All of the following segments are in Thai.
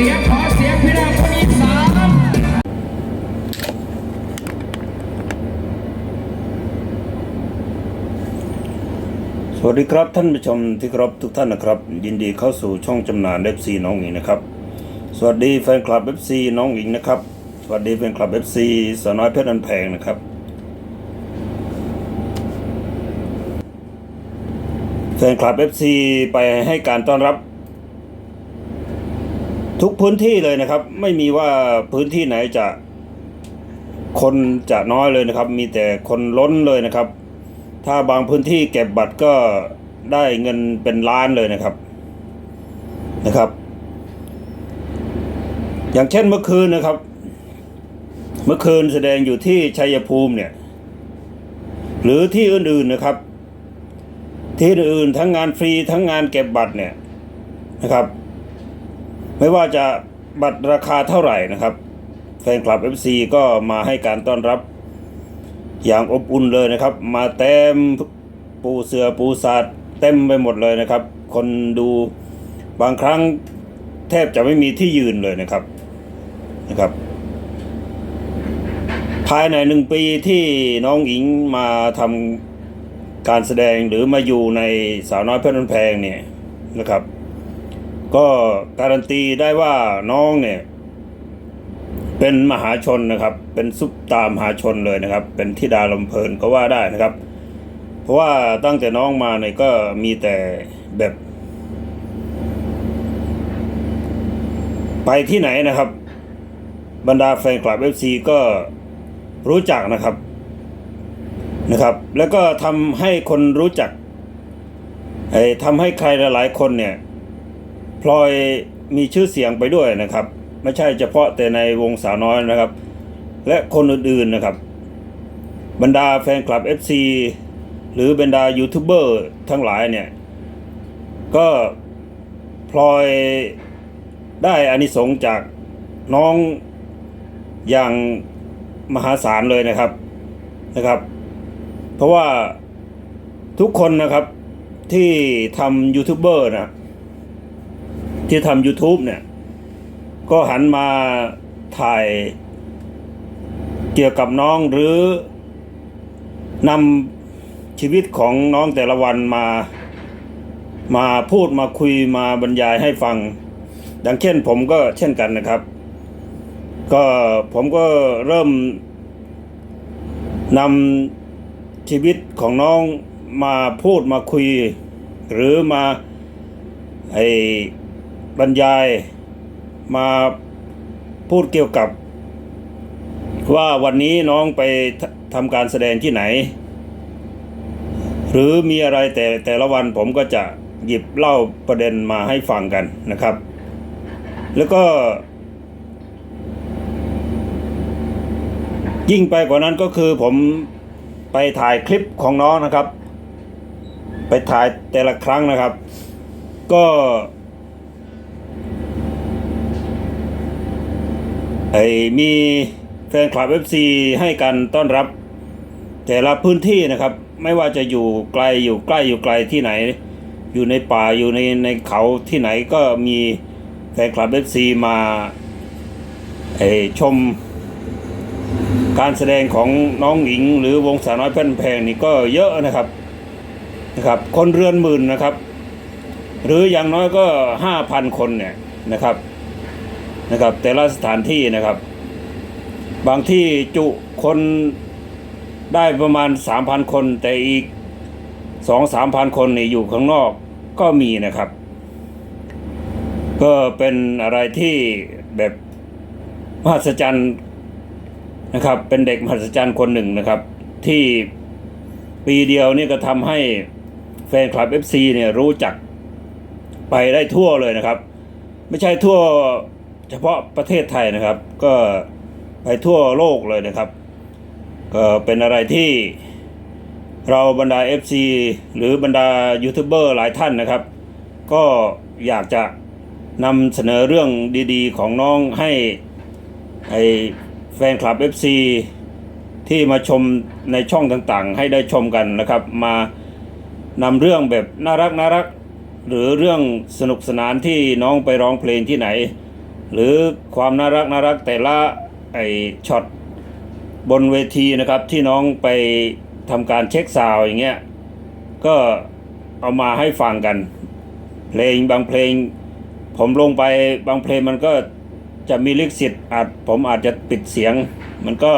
สียงขอเสียงพี่น้องคนอีสานสวัสดีครับท่านผู้ชมที่เคารพทุกท่านนะครับ ยินดีเข้าสู่ช่องจำหน่ายเอฟซีน้องหญิงนะครับ สวัสดีแฟนคลับเอฟซีน้องหญิงนะครับ สวัสดีแฟนคลับเอฟซีสาวน้อยเพชรนันแพงนะครับแฟนคลับเอฟซีไปให้การต้อนรับ ทุกพื้นที่เลยนะครับ ไม่มีว่าพื้นที่ไหนจะคนจะน้อยเลยนะครับ มีแต่คนล้นเลยนะครับ ถ้าบางพื้นที่เก็บบัตรก็ได้เงินเป็นล้านเลยนะครับนะครับ อย่างเช่นเมื่อคืนนะครับ เมื่อคืนแสดงอยู่ที่ชัยภูมิเนี่ยหรือที่อื่นๆนะครับ ที่อื่นทั้งงานฟรีทั้งงานเก็บบัตรเนี่ยนะครับ ไม่ว่าจะบัตรราคาเท่าไหร่นะครับ แฟนคลับ FC ก็มาให้การต้อนรับอย่างอบอุ่นเลยนะครับ มาเต็มปูเสือปูสาดเต็มไปหมดเลยนะครับ คนดูบางครั้งแทบจะไม่มีที่ยืนเลยนะครับนะครับ ภายในหนึ่งปีที่น้องอิงมาทำการแสดงหรือมาอยู่ในสาวน้อยเพชรบ้านแพงเนี่ยนะครับ ก็การันตีได้ว่าน้องเนี่ย เป็นมหาชนนะครับ เป็นซุปตามหาชนเลยนะครับ เป็นทิดาลมเพลินก็ว่าได้นะครับ เพราะว่าตั้งแต่น้องมาเนี่ยก็มีแต่แบบ ไปที่ไหนนะครับ บรรดาแฟนคลับเอฟซีก็รู้จักนะครับนะครับ แล้วก็ทำให้คนรู้จักไอ้ทำให้ใครหลายๆคนเนี่ย พลอยมีชื่อเสียงไปด้วยนะครับ ไม่ใช่เฉพาะแต่ในวงสาวน้อยนะครับ และคนอื่นๆนะครับ บรรดาแฟนคลับ FC หรือบรรดายูทูบเบอร์ทั้งหลายเนี่ย ก็พลอยได้อานิสงส์จากน้องอย่างมหาศาลเลยนะครับนะครับ เพราะว่าทุกคนนะครับที่ทำยูทูบเบอร์นะ ที่ทำ YouTube เนี่ย ก็หันมาถ่ายเกี่ยวกับน้องหรือนำชีวิตของน้องแต่ละวันมา มาพูดมาคุยมาบรรยายให้ฟัง ดังเช่นผมก็เช่นกันนะครับ ก็ผมก็เริ่มนำชีวิตของน้องมาพูดมาคุย หรือมาไอ บรรยายมาพูดเกี่ยวกับ ว่าวันนี้น้องไปทำการแสดงที่ไหน หรือมีอะไรแต่แต่ละวันผมก็จะหยิบเล่าประเด็นมาให้ฟังกันนะครับ แล้วก็ ยิ่งไปกว่านั้นก็คือผมไปถ่ายคลิปของน้องนะครับ ไปถ่ายแต่ละครั้งนะครับ ก็ ไอ้มีแฟนคลับ FC ให้การต้อนรับ แต่ละพื้นที่นะครับ ไม่ว่าจะอยู่ไกลอยู่ใกล้อยู่ไกลที่ไหน อยู่ในป่าอยู่ในในเขาที่ไหนก็มีแฟนคลับ FC มาไอ้ชม การแสดงของน้องหญิง หรือวงสาวน้อยเพื่นแพงนี่ก็เยอะนะครับนะครับ คนเรือนหมื่นนะครับ หรืออย่างน้อยก็ห้าพันคนเนี่ยนะครับ นะครับ แต่ละสถานที่นะครับ บางที่จุคนได้ประมาณสามพันคน แต่อีกสองสามพันคนนี่อยู่ข้างนอกก็มีนะครับ ก็เป็นอะไรที่แบบมหัศจรรย์นะครับ เป็นเด็กมหัศจรรย์คนหนึ่งนะครับ ที่ปีเดียวนี่ก็ทำให้แฟนคลับ FC เนี่ยรู้จักไปได้ทั่วเลยนะครับ ไม่ใช่ทั่ว เฉพาะประเทศไทยนะครับ ก็ไปทั่วโลกเลยนะครับ ก็เป็นอะไรที่เราบรรดา FC หรือบรรดายูทูบเบอร์หลายท่านนะครับ ก็อยากจะนำเสนอเรื่องดีๆ ของน้องให้ไอแฟนคลับ FC ที่มาชมในช่องต่างๆ ให้ได้ชมกันนะครับ มานำเรื่องแบบน่ารักน่ารักหรือเรื่องสนุกสนานที่น้องไปร้องเพลงที่ไหน หรือความน่ารักน่ารักแต่ละไอช็อตบนเวทีนะครับที่น้องไปทำการเช็คซาวอย่างเงี้ยก็เอามาให้ฟังกัน เพลงบางเพลง ผมลงไปบางเพลงมันก็จะมีลิขสิทธิ์อาจผมอาจจะปิดเสียง มันก็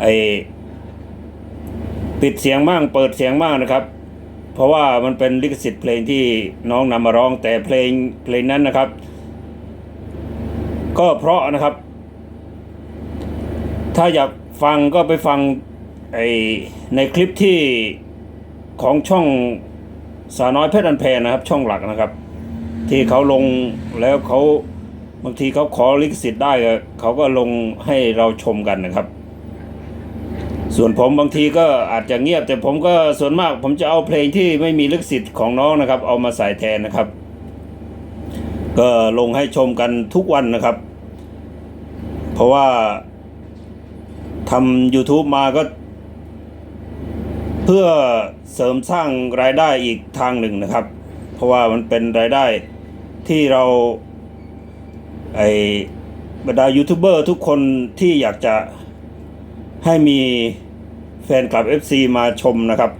ไอปิดเสียงบ้างเปิดเสียงบ้างนะครับ เพราะว่ามันเป็นลิขสิทธิ์เพลงที่น้องนำมาร้องแต่เพลงเพลงนั้นนะครับ ก็เพราะนะครับ ถ้าอยากฟังก็ไปฟังไอในคลิปที่ของช่องสาน้อยเพชรอันแพงนะครับ ช่องหลักนะครับ ที่เขาลงแล้วเขาบางทีเขาขอลิขสิทธิ์ได้ก็เขาก็ลงให้เราชมกันนะครับ ส่วนผมบางทีก็อาจจะเงียบแต่ผมก็ส่วนมาก ผมจะเอาเพลงที่ไม่มีลิขสิทธิ์ของน้องนะครับ เอามาใส่แทนนะครับ ก็ลงให้ชมกันทุกวันนะครับ เพราะว่าทำ YouTube มาก็ เพื่อเสริมสร้างรายได้อีกทางหนึ่งนะครับ เพราะว่ามันเป็นรายได้ที่เราไอบรรดายูทูบเบอร์ทุกคนที่อยากจะให้มีแฟนคลับ FC มาชมนะครับ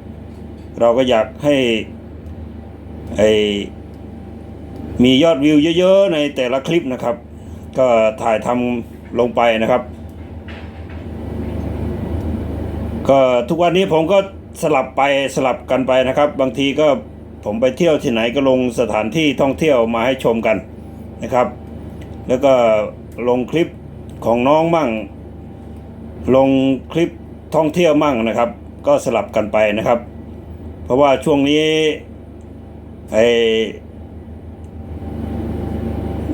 เราก็อยากให้ไอ มียอดวิวเยอะๆในแต่ละคลิปนะครับ ก็ถ่ายทำลงไปนะครับ ก็ทุกวันนี้ผมก็สลับไปสลับกันไปนะครับ บางทีก็ผมไปเที่ยวที่ไหนก็ลงสถานที่ท่องเที่ยวมาให้ชมกันนะครับ แล้วก็ลงคลิปของน้องมั่ง ลงคลิปท่องเที่ยวมั่งนะครับ ก็สลับกันไปนะครับ เพราะว่าช่วงนี้ไอ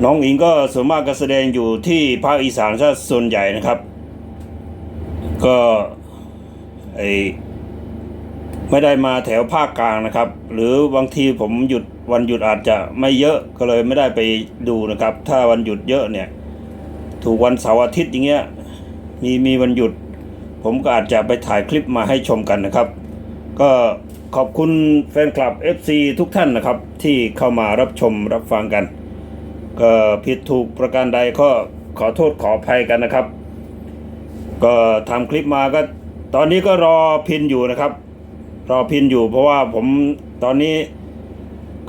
น้องอิงก็ส่วนมากก็แสดงอยู่ที่ภาคอีสานซะส่วนใหญ่นะครับ ก็ไอไม่ได้มาแถวภาคกลางนะครับ หรือบางทีผมหยุดวันหยุดอาจจะไม่เยอะก็เลยไม่ได้ไปดูนะครับ ถ้าวันหยุดเยอะเนี่ย ถูกวันเสาร์อาทิตย์อย่างเงี้ยมีมีวันหยุด ผมก็อาจจะไปถ่ายคลิปมาให้ชมกันนะครับ ก็ขอบคุณแฟนคลับ FC ทุกท่านนะครับ ที่เข้ามารับชมรับฟังกัน ก็ผิดถูกประการใดก็ขอโทษขออภัยกันนะครับ ก็ทำคลิปมาก็ตอนนี้ก็รอพินอยู่นะครับ รอพินอยู่เพราะว่าผมตอนนี้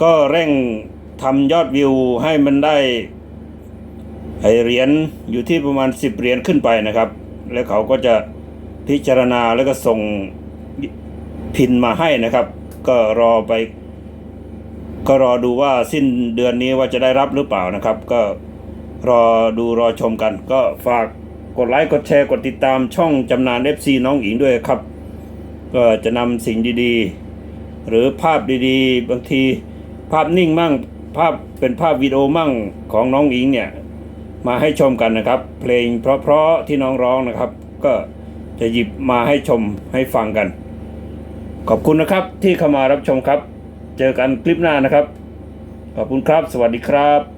ก็เร่งทำยอดวิวให้มันได้ไอเหรียญอยู่ที่ประมาณ 10 เหรียญขึ้นไปนะครับ แล้วเขาก็จะพิจารณาแล้วก็ส่งพินมาให้นะครับ ก็รอไป ก็รอดูว่าสิ้นเดือนนี้ว่าจะได้รับหรือเปล่านะครับ ก็รอดูรอชมกัน ก็ฝากกดไลค์กดแชร์กดติดตามช่องจำนาน FC น้องอิงด้วยครับ ก็จะนำสิ่งดีๆ หรือภาพดีๆ บางทีภาพนิ่งมั่งภาพเป็นภาพวิดีโอมั่งของน้องอิงเนี่ย มาให้ชมกันนะครับ เพลงเพราะๆที่น้องร้องนะครับ ก็จะหยิบมาให้ชมให้ฟังกัน ขอบคุณนะครับที่เข้ามารับชมครับ เจอกันคลิปหน้านะครับ ขอบคุณครับ สวัสดีครับ